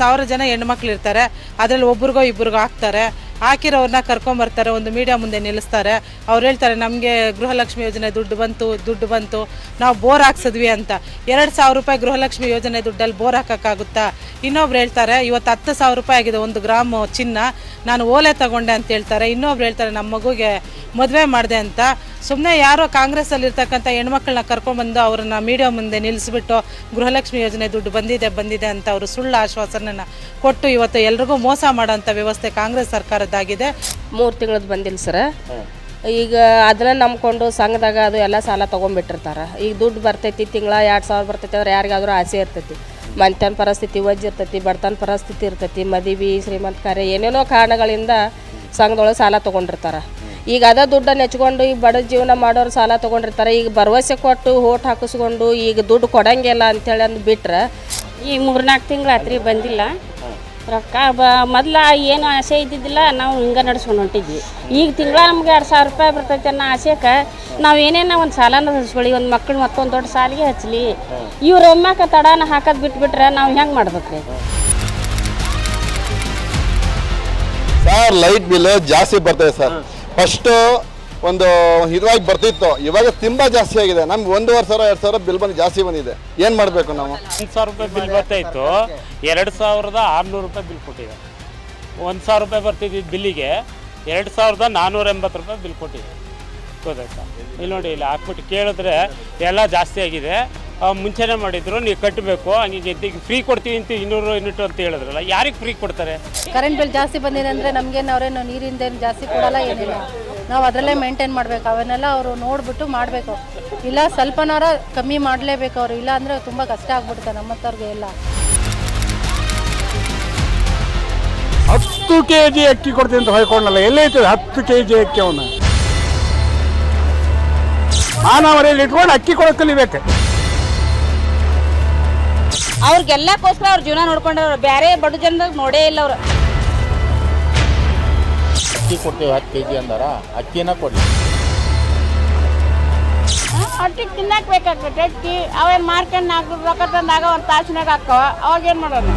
ಸಾವಿರ ಜನ ಹೆಣ್ಮಕ್ಳು ಇರ್ತಾರೆ. ಅದರಲ್ಲಿ ಒಬ್ರಿಗೋ ಇಬ್ರಿಗೋ ಹಾಕ್ತಾರೆ. ಹಾಕಿರೋರ್ನ ಕರ್ಕೊಂಬರ್ತಾರೆ ಒಂದು ಮೀಡಿಯಾ ಮುಂದೆ ನಿಲ್ಲಿಸ್ತಾರೆ. ಅವ್ರು ಹೇಳ್ತಾರೆ, ನಮಗೆ ಗೃಹಲಕ್ಷ್ಮಿ ಯೋಜನೆ ದುಡ್ಡು ಬಂತು ದುಡ್ಡು ಬಂತು. ನಾವು ಬೋರ್ ಹಾಕ್ಸಿದ್ವಿ ಅಂತ. ಎರಡು ಸಾವಿರ ರೂಪಾಯಿ ಗೃಹಲಕ್ಷ್ಮಿ ಯೋಜನೆ ದುಡ್ಡಲ್ಲಿ ಬೋರ್ ಹಾಕೋಕ್ಕಾಗುತ್ತಾ? ಇನ್ನೊಬ್ರು ಹೇಳ್ತಾರೆ, ಇವತ್ತು ಹತ್ತು ಸಾವಿರ ರೂಪಾಯಿ ಆಗಿದೆ, ಒಂದು ಗ್ರಾಮ್ ಚಿನ್ನ. ನಾನು ಓಲೆ ತಗೊಂಡೆ ಅಂತ ಹೇಳ್ತಾರೆ. ಇನ್ನೊಬ್ರು ಹೇಳ್ತಾರೆ ನಮ್ಮ ಮಗುಗೆ ಮದುವೆ ಮಾಡಿದೆ ಅಂತ. ಸುಮ್ಮನೆ ಯಾರೋ ಕಾಂಗ್ರೆಸ್ಸಲ್ಲಿ ಇರ್ತಕ್ಕಂಥ ಹೆಣ್ಮಕ್ಳನ್ನ ಕರ್ಕೊಂಡ್ಬಂದು ಅವ್ರನ್ನ ಮೀಡಿಯಾ ಮುಂದೆ ನಿಲ್ಲಿಸ್ಬಿಟ್ಟು ಗೃಹಲಕ್ಷ್ಮಿ ಯೋಜನೆ ದುಡ್ಡು ಬಂದಿದೆ ಬಂದಿದೆ ಅಂತ ಅವರು ಸುಳ್ಳು ಆಶ್ವಾಸನೆನ ಕೊಟ್ಟು ಇವತ್ತು ಎಲ್ರಿಗೂ ಮೋಸ ಮಾಡೋಂಥ ವ್ಯವಸ್ಥೆ ಕಾಂಗ್ರೆಸ್ ಸರ್ಕಾರದ್ದಾಗಿದೆ ಮೂರು ತಿಂಗಳದ್ದು ಬಂದಿಲ್ಲ ಸರ. ಈಗ ಅದನ್ನ ನಂಬ್ಕೊಂಡು ಸಂಘದಾಗ ಅದು ಎಲ್ಲ ಸಾಲ ತೊಗೊಂಡ್ಬಿಟ್ಟಿರ್ತಾರೆ ಈಗ ದುಡ್ಡು ಬರ್ತೈತಿ ತಿಂಗಳ ಎರಡು ಸಾವಿರ ಬರ್ತೈತಿ ಅಂದ್ರೆ ಯಾರಿಗಾದ್ರೂ ಆಸೆ ಇರ್ತೈತಿ. ಮನ್ತನ ಪರಿಸ್ಥಿತಿ ವಜ್ ಇರ್ತೈತಿ ಬಡತನ ಪರಿಸ್ಥಿತಿ ಇರ್ತೈತಿ ಮದುವೆ ಶ್ರೀಮಂತ ಕಾರ್ಯ ಏನೇನೋ ಕಾರಣಗಳಿಂದ ಸಂಘದೊಳಗೆ ಸಾಲ ತೊಗೊಂಡಿರ್ತಾರೆ. ಈಗ ಅದ ದುಡ್ಡನ್ನು ಹೆಚ್ಕೊಂಡು ಈಗ ಬಡ ಜೀವನ ಮಾಡೋರು ಸಾಲ ತೊಗೊಂಡಿರ್ತಾರೆ. ಈಗ ಭರವಸೆ ಕೊಟ್ಟು ಓಟ್ ಹಾಕಿಸ್ಕೊಂಡು ಈಗ ದುಡ್ಡು ಕೊಡಂಗಿಲ್ಲ ಅಂತೇಳಿ ಅಂದು ಬಿಟ್ರೆ ಈಗ ಮೂರ್ನಾಲ್ಕು ತಿಂಗಳು ಆತ್ರಿ ಬಂದಿಲ್ಲ. ರೊಕ್ಕ ಬ ಮೊದ್ಲು ಏನು ಆಸೆ ಇದ್ದಿದ್ದಿಲ್ಲ ನಾವು ಹಿಂಗೆ ನಡ್ಸ್ಕೊಂಡು ಹೊಂಟಿದ್ವಿ. ಈಗ ತಿಂಗಳ ನಮ್ಗೆ ಎರಡು ಸಾವಿರ ರೂಪಾಯಿ ಬರ್ತೈತೆ ಅನ್ನೋ ಆಸೆಕ ನಾವು ಏನೇನೋ ಒಂದು ಸಾಲನ ಹಚ್ಕೊಳ್ಳಿ ಒಂದು ಮಕ್ಳು ಮತ್ತೊಂದು ದೊಡ್ಡ ಸಾಲಿಗೆ ಹಚ್ಚಲಿ ಇವ್ರ ಒಮ್ಮಕ ತಡಾನ ಹಾಕೋದು ಬಿಟ್ಬಿಟ್ರೆ ನಾವು ಹೆಂಗೆ ಮಾಡ್ಬೇಕ್ರಿ ಸರ್ ಲೈಟ್ ಬಿಲ್ ಜಾಸ್ತಿ ಬರ್ತದೆ ಸರ್ ಫಸ್ಟ್ ಒಂದು ಇದಾಗಿ ಬರ್ತಿತ್ತು. ಇವಾಗ ತುಂಬಾ ಜಾಸ್ತಿ ಆಗಿದೆ. ನಮ್ಗೆ ಒಂದೂವರೆ ಸಾವಿರ ಎರಡು ಸಾವಿರ ಬಿಲ್ ಬಂದು ಜಾಸ್ತಿ ಬಂದಿದೆ. ಏನು ಮಾಡಬೇಕು ನಾವು? ಒಂದು ಸಾವಿರ ರೂಪಾಯಿ ಬಿಲ್ ಬರ್ತಾ ಇತ್ತು ಎರಡು ಸಾವಿರದ ಆರುನೂರು ರೂಪಾಯಿ ಬಿಲ್ ಕೊಟ್ಟಿದೆ ಒಂದು ಸಾವಿರ ರೂಪಾಯಿ ಬರ್ತಿದ್ದಿದ್ದು ಬಿಲ್ಲಿಗೆ ಎರಡು ಸಾವಿರದ ನಾನ್ನೂರ ಎಂಬತ್ತು ರೂಪಾಯಿ ಬಿಲ್ ಕೊಟ್ಟಿದೆ ಗೊತ್ತಾಯ್ತಾ? ಇಲ್ಲಿ ನೋಡಿ ಇಲ್ಲಿ ಹಾಕ್ಬಿಟ್ಟು ಕೇಳಿದ್ರೆ ಎಲ್ಲ ಜಾಸ್ತಿ ಆಗಿದೆ. ಆ, ಮುಂಚೆನೇ ಮಾಡಿದ್ರು ನೀವು ಕಟ್ಟಬೇಕು ಹಂಗೆ ಫ್ರೀ ಕೊಡ್ತೀವಿ ಅಂತ ಇನ್ನೂರು ಯೂನಿಟ್ ಅಂತ ಹೇಳಿದ್ರಲ್ಲ ಯಾರಿಗೆ ಫ್ರೀ ಕೊಡ್ತಾರೆ? ಕರೆಂಟ್ ಬಿಲ್ ಜಾಸ್ತಿ ಬಂದಿದೆ ಅಂದರೆ ನಮಗೇನು ಅವರೇನು ನೀರಿಂದ ಏನು ಜಾಸ್ತಿ ಕೊಡಲ್ಲ ಏನಿಲ್ಲ. ನಾವು ಅದರಲ್ಲೇ ಮೇಂಟೈನ್ ಮಾಡಬೇಕು. ಅವನ್ನೆಲ್ಲ ಅವರು ನೋಡಿಬಿಟ್ಟು ಮಾಡಬೇಕು. ಇಲ್ಲ ಸ್ವಲ್ಪನಾರ ಕಮ್ಮಿ ಮಾಡಲೇಬೇಕು ಅವರು. ಇಲ್ಲ ಅಂದರೆ ತುಂಬ ಕಷ್ಟ ಆಗ್ಬಿಡುತ್ತೆ ನಮ್ಮಂಥವ್ರಿಗೆ ಎಲ್ಲ. ಹತ್ತು ಕೆ ಜಿ ಅಕ್ಕಿ ಕೊಡ್ತೀನಿ ಅಂತ ಹೊಯ್ಕೊಂಡಲ್ಲ ಎಲ್ಲೈತದೆ ಹತ್ತು ಕೆ ಜಿ ಅಕ್ಕಿ ಅವನು? ಮಾನವರಲ್ಲಿ ಇಟ್ಕೊಂಡು ಅಕ್ಕಿ ಕೊಡೋಕೆ ಕಲಿಬೇಕು. ಅವ್ರಿಗೆಲ್ಲಕ್ಕೋಸ್ಕರ ಅವ್ರ ಜೀವನ ನೋಡ್ಕೊಂಡವ್ರು ಬೇರೆ ಬಡ ಜನದಾಗ ನೋಡೇ ಇಲ್ಲ ಅವ್ರು. ಅಕ್ಕಿ ಕೊಡ್ತೀವಿ ಹತ್ತು ಕೆ ಜಿ ಅಂದಾರ? ಅಕ್ಕಿನ ಕೊಡಲಿ. ಹೊಟ್ಟಿಗೆ ತಿನ್ನಕ್ಕೆ ಬೇಕಾಗ್ತೈತೆ ಅಕ್ಕಿ. ಅವೇನು ಮಾರ್ಕೊಂಡು ನಾಲ್ಕು ರೊಕ್ಕ ತಂದಾಗ ಒಂದು ತಾಸಿನಾಗ ಹಾಕವ ಅವಾಗ ಏನು ಮಾಡೋದು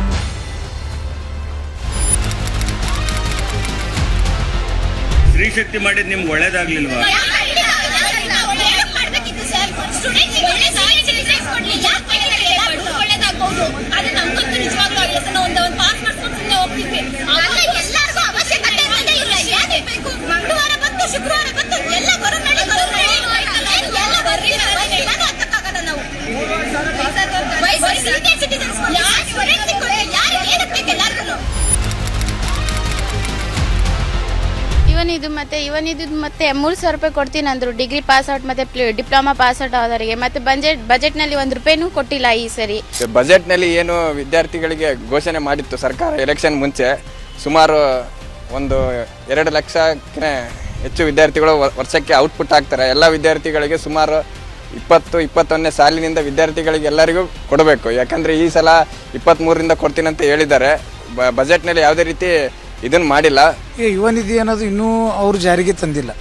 ಸ್ತ್ರೀ ಶಕ್ತಿ ಮಾಡಿದ್ ನಿಮ್ಗೆ ಒಳ್ಳೇದಾಗ್ಲಿಲ್ವಾ? ಇವನ್ ಇದು ಮತ್ತೆ ಇವನ್ ಇದು ಮತ್ತೆ ಮೂರು ಸಾವಿರ ರೂಪಾಯಿ ಕೊಡ್ತೀನಿ ಅಂದ್ರು. ಡಿಗ್ರಿ ಪಾಸ್ ಔಟ್ ಮತ್ತೆ ಡಿಪ್ಲೊಮಾ ಪಾಸ್ ಔಟ್ ಆದವರಿಗೆ. ಮತ್ತೆ ಬಜೆಟ್ನಲ್ಲಿ ಒಂದು ರೂಪಾಯಿನೂ ಕೊಟ್ಟಿಲ್ಲ ಈ ಸರಿ. ಬಜೆಟ್ನಲ್ಲಿ ಏನು ವಿದ್ಯಾರ್ಥಿಗಳಿಗೆ ಘೋಷಣೆ ಮಾಡಿತ್ತು ಸರ್ಕಾರ ಎಲೆಕ್ಷನ್ ಮುಂಚೆ. ಸುಮಾರು ಒಂದು ಎರಡು ಲಕ್ಷಕ್ಕೆ ಹೆಚ್ಚು ವಿದ್ಯಾರ್ಥಿಗಳು ವರ್ಷಕ್ಕೆ ಔಟ್ಪುಟ್ ಆಗ್ತಾರೆ. ಎಲ್ಲ ವಿದ್ಯಾರ್ಥಿಗಳಿಗೆ ಸುಮಾರು ಇಪ್ಪತ್ತು, ಇಪ್ಪತ್ತೊಂದನೇ ಸಾಲಿನಿಂದ ವಿದ್ಯಾರ್ಥಿಗಳಿಗೆ ಎಲ್ಲರಿಗೂ ಕೊಡಬೇಕು. ಯಾಕಂದರೆ ಈ ಸಲ ಇಪ್ಪತ್ತ್ಮೂರರಿಂದ ಕೊಡ್ತೀನಿ ಅಂತ ಹೇಳಿದ್ದಾರೆ. ಬ ಬಜೆಟ್ನಲ್ಲಿ ಯಾವುದೇ ರೀತಿ ಇದನ್ನು ಮಾಡಿಲ್ಲ. ಯುವ ನಿಧಿ ಅನ್ನೋದು ಇನ್ನೂ ಅವರು ಜಾರಿಗೆ ತಂದಿಲ್ಲ.